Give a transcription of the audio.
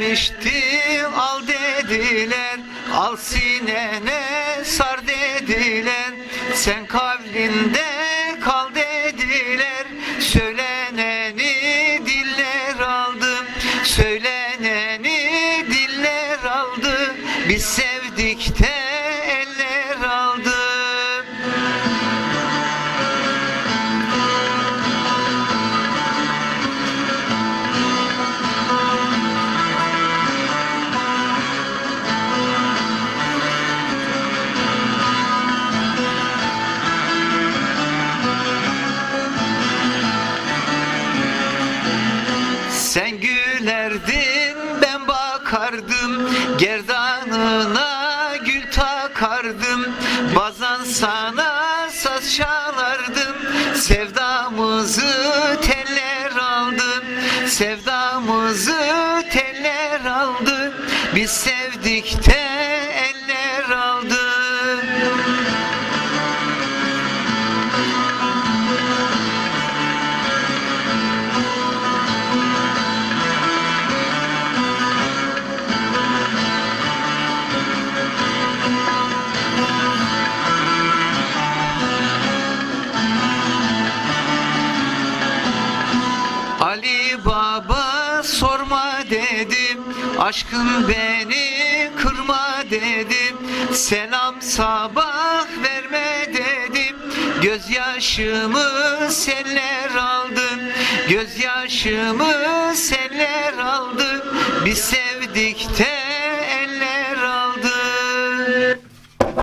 geçti al dediler Al sinene sar dediler. Sen kavlinde kal dediler Söyleneni diller aldı. Söyleneni diller aldı Biz sevdik Sen gülerdin ben bakardım. Gerdanına gül takardım. Bazan sana saz çalardım. Sevdamızı teller aldı Sevdamızı teller aldı Biz sevdik dedim. Aşkın beni kırma dedim. Selam sabah verme dedim. Gözyaşımı seller aldı Gözyaşımı seller aldı Biz sevdik de